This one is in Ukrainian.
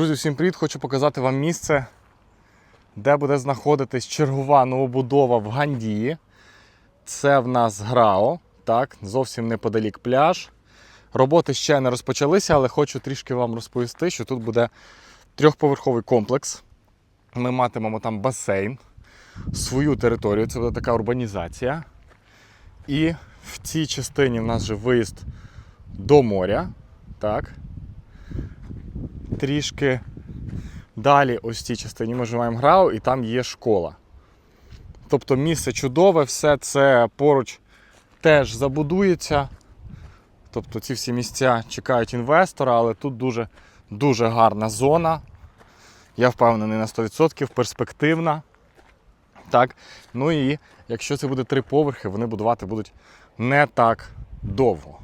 Друзі, всім привіт! Хочу показати вам місце, де буде знаходитись чергова новобудова в Гандії. Це в нас Грао, так, зовсім неподалік пляж. Роботи ще не розпочалися, але хочу трішки вам розповісти, що тут буде трьохповерховий комплекс. Ми матимемо там басейн, свою територію, це буде така урбанізація. І в цій частині в нас же виїзд до моря. Так. Трішки далі, ось цій частині ми живемо грау, і там є школа. Тобто місце чудове, все це поруч теж забудується. Тобто ці всі місця чекають інвестора, але тут дуже, дуже гарна зона. Я впевнений на 100%, перспективна. Так. Ну і якщо це буде три поверхи, вони будувати будуть не так довго.